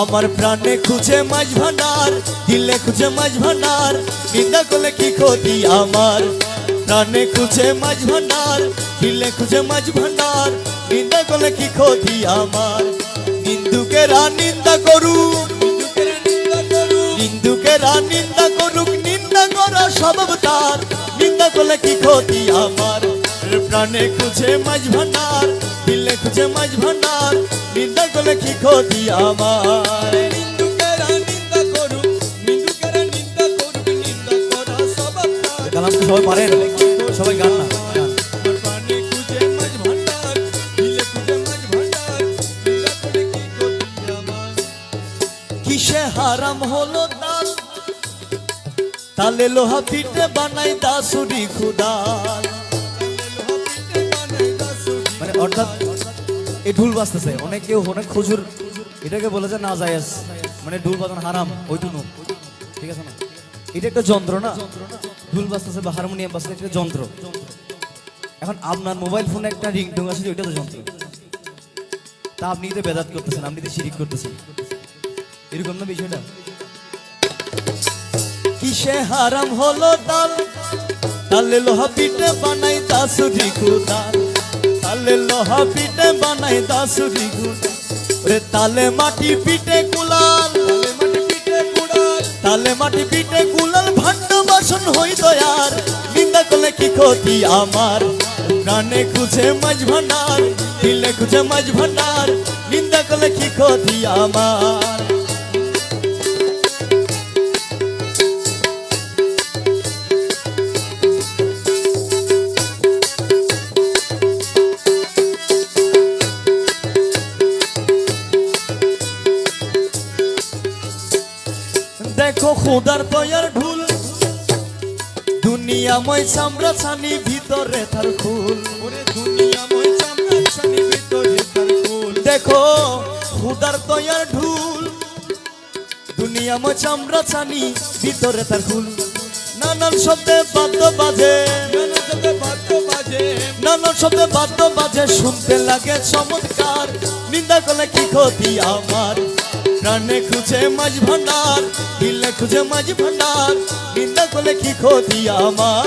আমার প্রাণে খুঁজে মাছ ভান্ডার, দিলে খুঁজে মাছ ভান্ডার, নিন্দা করলে কি ক্ষতি আমার? প্রাণে খুঁজে মাছ ভান্ডার, দিলে খুঁজে মাছ ভান্ডার, নিন্দা করলে কি ক্ষতি আমার? নিন্দুকেরা নিন্দা করুক, নিন্দুকেরা নিন্দা করুক নিন্দা করা তার নিন্দা করলে কি ক্ষতি আমার? প্রাণে খুঁজে মাছ ভান্ডার দিলে খুঁজে মাঝ ভান্ডার নিন্দা করলে কি ক্ষতি আমার। গান সবাই পারেন সবাই গান না দিলে কিসে হারাম হলো তাল তালে লোহা পিঠে বানাই দাসুরি খুদাল। মানে অর্থাৎ এই ঢুল বাজতেছে। অনেকে অনেক খুজুর এটাকে বলে যে না জায়েজ মানে ঢুল বাজানো হারাম ওই ওইটুকু। ঠিক আছে না? এটা একটা যন্ত্র না? ঢুল বাজতেছে বা হারমোনিয়াম বাজতেছে একটা যন্ত্র। এখন আপনার মোবাইল ফোনে একটা রিংটং আছে, ওইটা তো যন্ত্র। তা আপনি তো বেদাত করতেছেন, আপনি তো শিরিক করতেছেন। এরকম না বিষয়টা? কিসে হারাম হলো তাল তালে লোহা পিঠে বানাই তা দাসুরি খুদাল তালে লোহা পিঠে বানাই দাসুরি খুদাল রে তালে মাটি পিঠে কুলাল। তালে মাটি পিঠে কুলাল, ভাণ্ড বাসন হই দয়ার। নিন্দা করলে কি ক্ষতি আমার? প্রাণে খুঁজে মাঝ ভান্ডার দিলে খুঁজে মাঝ ভান্ডার নিন্দা করলে কি ক্ষতি আমার? দেখো খুদার তয়ার ঢুল। দুনিয়াময় চামড়া ছানি ভিতরে তার খুল ওরে দুনিয়াময় চামড়া ছানি ভিতরে তার ফুল। দেখো খুদার তয়ার ঢুল। দুনিয়াময় চামড়া ছানি ভিতরে তার খুল নানান শব্দে বাদ্য বাজে। নানান শব্দে বাদ্য বাজে। শুনতে লাগে চমৎকার। নিন্দা করলে কি ক্ষতি আমার? প্রাণে খুঁজে মাঝ ভান্ডার দিলে খুঁজে মাঝ ভান্ডার নিন্দা করলে কি ক্ষতি আমার?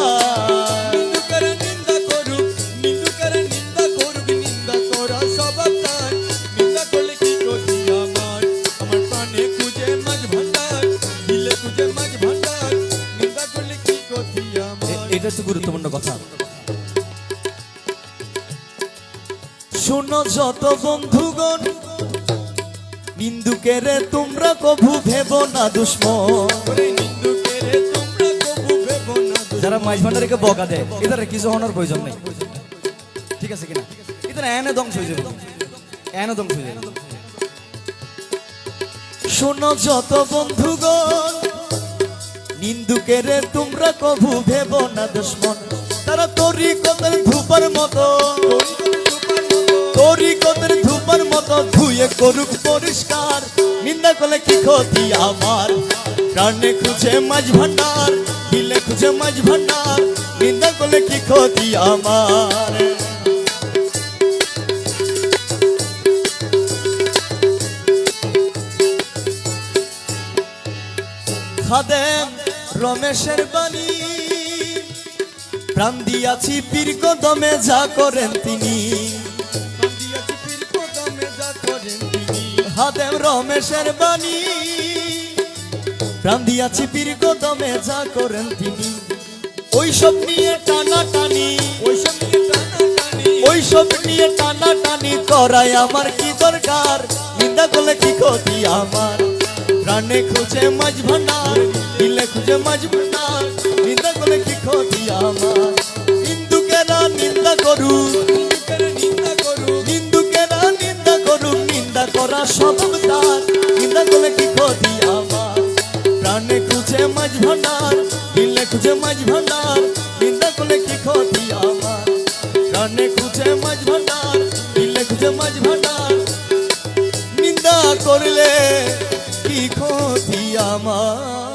এটা হচ্ছে গুরুত্বপূর্ণ কথা। শোনো যত বন্ধুগণ নিন্দুকেরে তোমরা কবু ভেবো না, দুশ্মন। যারা মাঝ ভান্ডারিকে বকা দেয়, এদের কিছু হওয়ার প্রয়োজন নেই। ঠিক আছে কিনা? এদের এনে ধ্বংস হয়ে যাবে। এনে ধ্বংস হয়ে যাবে। শোনো যত বন্ধুগণ, নিন্দুকেরে তোমরা কভু ভেব না, দুশ্মন। তারা তরি কতের ধূপার মতো। তরি কতের ধুয়ে করুক পরিষ্কার। নিন্দা করলে কি ক্ষতি আমার? প্রাণে খুঁজে মাঝ ভান্ডার দিলে খুঁজে মাঝ ভান্ডার। নিন্দা করলে কি ক্ষতি আমার? খাদেম রমেশের বাণী। প্রাণ দিয়াছি পীর কদমে যা করেন তিনি। হাদেম রমেশের বাণী। প্রাণ দিয়াছি পীর কদমে যা করেন তিনি। ওই সব নিয়ে টানা টানি ওই সঙ্গে টানাটানি, নিয়ে টানা টানি করাই আমার কি দরকার? নিন্দা করলে কি ক্ষতি আমার? প্রাণে খুঁজে মাঝ ভান্ডার দিলে খুঁজে মাঝ ভান্ডার। নিন্দা করলে কি ক্ষতি আমার? হিন্দুকেরা নিন্দা করু সবদার নিন্দা তোলে কি ক্ষতি আমার? প্রাণে খুঁজে মাঝ ভান্ডার, দিলে খুঁজে মাঝ ভান্ডার, নিন্দা তোলে কি ক্ষতি আমার? প্রাণে খুঁজে মাঝ ভান্ডার, দিলে খুঁজে মাঝ ভান্ডার। নিন্দা করলে কি ক্ষতি আমার?